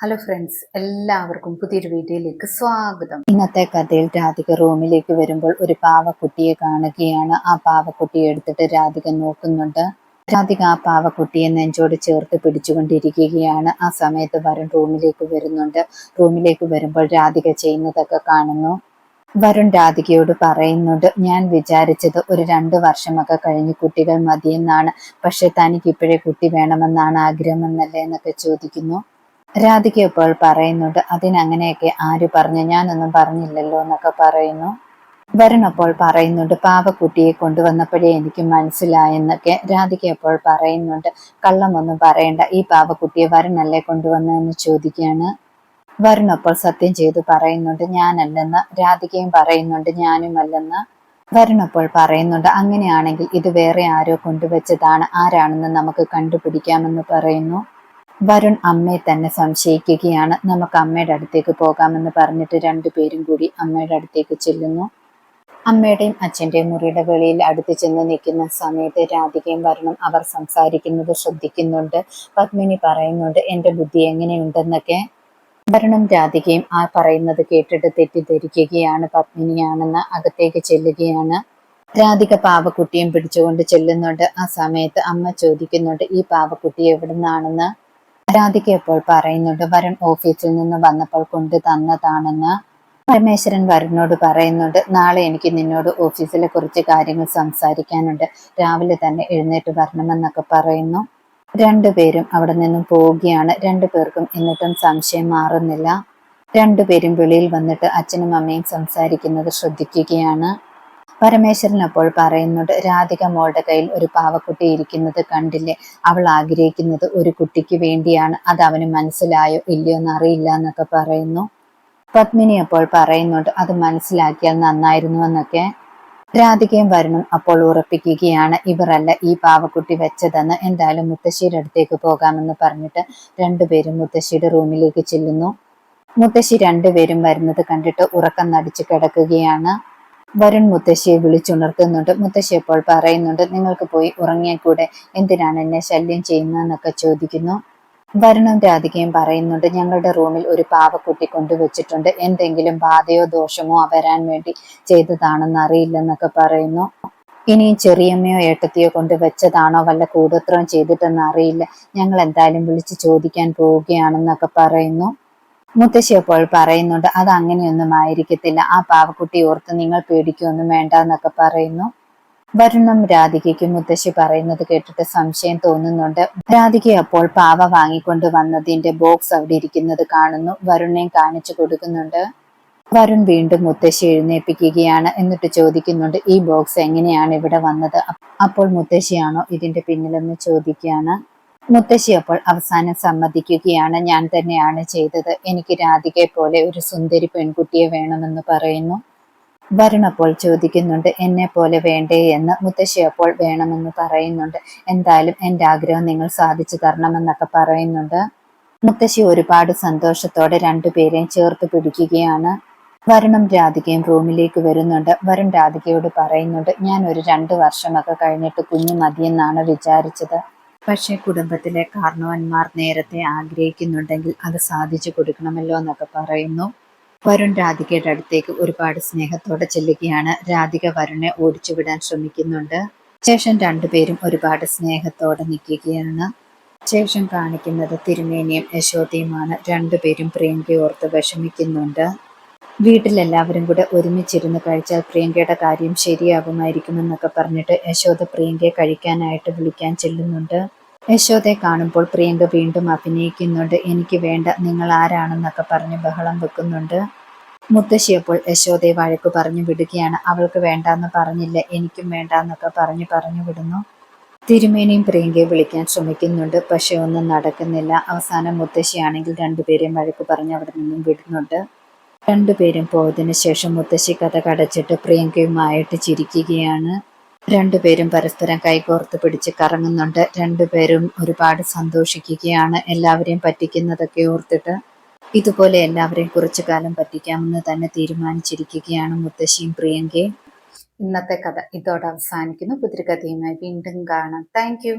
Hello friends എല്ലാവർക്കും പുതിയൊരു വീഡിയോയിലേക്ക് സ്വാഗതം. ഇന്നത്തെ കഥയിൽ രാധിക റൂമിലേക്ക് വരുമ്പോൾ ഒരു പാവക്കുട്ടിയെ കാണുകയാണ്. ആ പാവക്കുട്ടിയെ എടുത്തിട്ട് രാധിക നോക്കുന്നുണ്ട്. രാധിക ആ പാവക്കുട്ടിയെ നെഞ്ചോട് ചേർത്ത് പിടിച്ചുകൊണ്ടിരിക്കുകയാണ്. ആ സമയത്ത് വരുൺ റൂമിലേക്ക് വരുന്നുണ്ട്. റൂമിലേക്ക് വരുമ്പോൾ രാധിക ചെയ്യുന്നതൊക്കെ കാണുന്നു. വരുൺ രാധികയോട് പറയുന്നുണ്ട് ഞാൻ വിചാരിച്ചത് ഒരു രണ്ട് വർഷമൊക്കെ കഴിഞ്ഞ് കുട്ടികൾ മതിയെന്നാണ്. പക്ഷെ തനിക്ക് ഇപ്പോഴേ കുട്ടി വേണമെന്നാണ് ആഗ്രഹമെന്നല്ലേ? എന്നൊക്കെ ചോദിക്കുന്നു. രാധിക ഇപ്പോൾ പറയുന്നുണ്ട് അതിനങ്ങനെയൊക്കെ ആര് പറഞ്ഞു? ഞാനൊന്നും പറഞ്ഞില്ലല്ലോ എന്നൊക്കെ പറയുന്നു. വരണപ്പോൾ പറയുന്നുണ്ട് പാവക്കുട്ടിയെ കൊണ്ടുവന്നപ്പോഴേ എനിക്ക് മനസ്സിലായെന്നൊക്കെ രാധിക അപ്പോൾ പറയുന്നുണ്ട്. കള്ളമൊന്നും പറയണ്ട ഈ പാവക്കുട്ടിയെ വരണല്ലേ കൊണ്ടുവന്നതെന്ന് ചോദിക്കുകയാണ്. വരുണപ്പോൾ സത്യം ചെയ്തു പറയുന്നുണ്ട് ഞാനല്ലെന്ന്. രാധികയും പറയുന്നുണ്ട് ഞാനും ഞാനുമല്ലെന്ന് വരുണപ്പോൾ പറയുന്നുണ്ട് അങ്ങനെയാണെങ്കിൽ ഇത് വേറെ ആരോ കൊണ്ടുവച്ചതാണ് ആരാണെന്ന് നമുക്ക് കണ്ടുപിടിക്കാമെന്ന് പറയുന്നു. വരുൺ അമ്മയെ തന്നെ സംശയിക്കുകയാണ്. നമുക്ക് അമ്മയുടെ അടുത്തേക്ക് പോകാമെന്ന് പറഞ്ഞിട്ട് രണ്ടുപേരും കൂടി അമ്മയുടെ അടുത്തേക്ക് ചെല്ലുന്നു. അമ്മയുടെയും അച്ഛന്റെയും മുറിയുടെ വെളിയിൽ അടുത്ത് ചെന്ന് നിൽക്കുന്ന സമയത്ത് രാധികയും വരണം അവർ സംസാരിക്കുന്നത് ശ്രദ്ധിക്കുന്നുണ്ട്. പത്മിനി പറയുന്നുണ്ട് എന്റെ ബുദ്ധി എങ്ങനെയുണ്ടെന്നൊക്കെ? വരണം രാധികയും ആ പറയുന്നത് കേട്ടിട്ട് തെറ്റിദ്ധരിക്കുകയാണ് പത്മിനിയാണെന്ന് അകത്തേക്ക് ചെല്ലുകയാണ്. രാധിക പാവക്കുട്ടിയും പിടിച്ചുകൊണ്ട് ചെല്ലുന്നുണ്ട്. ആ സമയത്ത് അമ്മ ചോദിക്കുന്നുണ്ട് ഈ പാവക്കുട്ടി എവിടെ നിന്നാണെന്ന് രാധിക ഇപ്പോൾ പറയുന്നുണ്ട് വരൻ ഓഫീസിൽ നിന്ന് വന്നപ്പോൾ കൊണ്ട് തന്നതാണെന്ന് പരമേശ്വരൻ വരനോട് പറയുന്നുണ്ട്. നാളെ എനിക്ക് നിന്നോട് ഓഫീസിലെ കുറച്ച് കാര്യങ്ങൾ സംസാരിക്കാനുണ്ട്. രാവിലെ തന്നെ എഴുന്നേറ്റ് വരണമെന്നൊക്കെ പറയുന്നു. രണ്ടുപേരും അവിടെ നിന്നും പോവുകയാണ്. രണ്ടു പേർക്കും എന്നിട്ടും സംശയം മാറുന്നില്ല. രണ്ടുപേരും വെളിയിൽ വന്നിട്ട് അച്ഛനും അമ്മയും സംസാരിക്കുന്നത് ശ്രദ്ധിക്കുകയാണ്. പരമേശ്വരൻ അപ്പോൾ പറയുന്നുണ്ട് രാധിക മോളുടെ കയ്യിൽ ഒരു പാവക്കുട്ടി ഇരിക്കുന്നത് കണ്ടില്ലേ? അവൾ ആഗ്രഹിക്കുന്നത് ഒരു കുട്ടിക്ക് വേണ്ടിയാണ്. അത് അവന് മനസ്സിലായോ ഇല്ലയോ എന്ന് അറിയില്ല എന്നൊക്കെ പറയുന്നു. പത്മിനി അപ്പോൾ പറയുന്നുണ്ട് അത് മനസ്സിലാക്കിയാൽ നന്നായിരുന്നു എന്നൊക്കെ. രാധികയും വരുണും അപ്പോൾ ഉറപ്പിക്കുകയാണ് ഇവരല്ല ഈ പാവക്കുട്ടി വെച്ചതെന്ന്. എന്തായാലും മുത്തശ്ശിയുടെ അടുത്തേക്ക് പോകാമെന്ന് പറഞ്ഞിട്ട് രണ്ടുപേരും മുത്തശ്ശിയുടെ റൂമിലേക്ക് ചെല്ലുന്നു. മുത്തശ്ശി രണ്ടുപേരും വരുന്നത് കണ്ടിട്ട് ഉറക്കം നടിച്ചു കിടക്കുകയാണ്. വരുൺ മുത്തശ്ശിയെ വിളിച്ചുണർത്തുന്നുണ്ട്. മുത്തശ്ശി അപ്പോൾ പറയുന്നുണ്ട് നിങ്ങൾക്ക് പോയി ഉറങ്ങിയ കൂടെ എന്തിനാണ് എന്നെ ശല്യം ചെയ്യുന്നതെന്നൊക്കെ ചോദിക്കുന്നു. വരുണും രാധികയും പറയുന്നുണ്ട് ഞങ്ങളുടെ റൂമിൽ ഒരു പാവക്കുട്ടി കൊണ്ടുവച്ചിട്ടുണ്ട്. എന്തെങ്കിലും ബാധയോ ദോഷമോ വരാൻ വേണ്ടി ചെയ്തതാണെന്ന് അറിയില്ലെന്നൊക്കെ പറയുന്നു. ഇനിയും ചെറിയമ്മയോ ഏട്ടത്തിയോ കൊണ്ട് വെച്ചതാണോ വല്ല കൂടോത്രം ചെയ്തിട്ടെന്ന് അറിയില്ല. ഞങ്ങൾ എന്തായാലും വിളിച്ച് ചോദിക്കാൻ പോവുകയാണെന്നൊക്കെ പറയുന്നു. മുത്തശ്ശി അപ്പോൾ പറയുന്നുണ്ട് അത് അങ്ങനെയൊന്നും ആയിരിക്കത്തില്ല. ആ പാവക്കുട്ടി ഓർത്ത് നിങ്ങൾ പേടിക്കൊന്നും വേണ്ട എന്നൊക്കെ പറയുന്നു. വരുണം രാധികയ്ക്ക് മുത്തശ്ശി പറയുന്നത് കേട്ടിട്ട് സംശയം തോന്നുന്നുണ്ട്. രാധിക അപ്പോൾ പാവ വാങ്ങിക്കൊണ്ട് വന്നതിന്റെ ബോക്സ് അവിടെ ഇരിക്കുന്നത് കാണുന്നു. വരുണെ കാണിച്ചു കൊടുക്കുന്നുണ്ട്. വരുൺ വീണ്ടും മുത്തശ്ശി എഴുന്നേൽപ്പിക്കുകയാണ് എന്നിട്ട് ചോദിക്കുന്നുണ്ട് ഈ ബോക്സ് എങ്ങനെയാണ് ഇവിടെ വന്നത്? അപ്പോൾ മുത്തശ്ശിയാണോ ഇതിന്റെ പിന്നിലെന്ന് ചോദിക്കുകയാണ്. മുത്തശ്ശി അപ്പോൾ അവസാനം സമ്മതിക്കുകയാണ്. ഞാൻ തന്നെയാണ് ചെയ്തത്. എനിക്ക് രാധികയെ പോലെ ഒരു സുന്ദരി പെൺകുട്ടിയെ വേണമെന്ന് പറയുന്നു. വരുണപ്പോൾ ചോദിക്കുന്നുണ്ട് എന്നെ പോലെ വേണ്ടേ എന്ന്? മുത്തശ്ശി അപ്പോൾ വേണമെന്ന് പറയുന്നുണ്ട്. എന്തായാലും എന്റെ ആഗ്രഹം നിങ്ങൾ സാധിച്ചു തരണമെന്നൊക്കെ പറയുന്നുണ്ട്. മുത്തശ്ശി ഒരുപാട് സന്തോഷത്തോടെ രണ്ടുപേരെയും ചേർത്ത് പിടിക്കുകയാണ്. വരുണും രാധികയും റൂമിലേക്ക് വരുന്നുണ്ട്. വരുൺ രാധികയോട് പറയുന്നുണ്ട് ഞാൻ ഒരു രണ്ട് വർഷമൊക്കെ കഴിഞ്ഞിട്ട് കുഞ്ഞു മതിയെന്നാണ് വിചാരിച്ചത്. പക്ഷേ കുടുംബത്തിലെ കാരണവന്മാർ നേരത്തെ ആഗ്രഹിക്കുന്നുണ്ടെങ്കിൽ അത് സാധിച്ചു കൊടുക്കണമല്ലോ എന്നൊക്കെ പറയുന്നു. വരുൺ രാധികയുടെ അടുത്തേക്ക് ഒരുപാട് സ്നേഹത്തോടെ ചെല്ലുകയാണ്. രാധിക വരുണെ ഓടിച്ചുവിടാൻ ശ്രമിക്കുന്നുണ്ട്. ശേഷം രണ്ടുപേരും ഒരുപാട് സ്നേഹത്തോടെ നിൽക്കുകയാണ്. ശേഷം കാണിക്കുന്നത് തിരുമേനിയും യശോദയുമാണ്. രണ്ടുപേരും പ്രിയങ്കയോർത്ത് വിഷമിക്കുന്നുണ്ട്. വീട്ടിലെല്ലാവരും കൂടെ ഒരുമിച്ചിരുന്ന് കഴിച്ചാൽ പ്രിയങ്കയുടെ കാര്യം ശരിയാകുമായിരിക്കുമെന്നൊക്കെ പറഞ്ഞിട്ട് യശോദ പ്രിയങ്കയെ കഴിക്കാനായിട്ട് വിളിക്കാൻ ചെല്ലുന്നുണ്ട്. യശോദയെ കാണുമ്പോൾ പ്രിയങ്ക വീണ്ടും അഭിനയിക്കുന്നുണ്ട്. എനിക്ക് വേണ്ട നിങ്ങൾ ആരാണെന്നൊക്കെ പറഞ്ഞ് ബഹളം വെക്കുന്നുണ്ട്. മുത്തശ്ശിയപ്പോൾ യശോദയെ വഴക്ക് പറഞ്ഞു വിടുകയാണ്. അവൾക്ക് വേണ്ടാന്ന് പറഞ്ഞില്ല എനിക്കും വേണ്ടാന്നൊക്കെ പറഞ്ഞു പറഞ്ഞു വിടുന്നു. തിരുമേനിയും പ്രിയങ്കയെ വിളിക്കാൻ ശ്രമിക്കുന്നുണ്ട് പക്ഷെ ഒന്നും നടക്കുന്നില്ല. അവസാനം മുത്തശ്ശിയാണെങ്കിൽ രണ്ടുപേരെയും വഴക്ക് പറഞ്ഞ് അവിടെ നിന്നും വിടുന്നുണ്ട്. രണ്ടുപേരും പോയതിനു ശേഷം മുത്തശ്ശി കഥ കടച്ചിട്ട് പ്രിയങ്കയുമായിട്ട് ചിരിക്കുകയാണ്. രണ്ടുപേരും പരസ്പരം കൈകോർത്ത് പിടിച്ച് കറങ്ങുന്നുണ്ട്. രണ്ടുപേരും ഒരുപാട് സന്തോഷിക്കുകയാണ്. എല്ലാവരെയും പറ്റിക്കുന്നതൊക്കെ ഓർത്തിട്ട് ഇതുപോലെ എല്ലാവരെയും കുറച്ചു കാലം പറ്റിക്കാമെന്ന് തന്നെ തീരുമാനിച്ചിരിക്കുകയാണ് മുത്തശ്ശിയും പ്രിയങ്കയും. ഇന്നത്തെ കഥ ഇതോടെ അവസാനിക്കുന്നു. പുതിരി കഥയുമായി വീണ്ടും കാണാം. താങ്ക്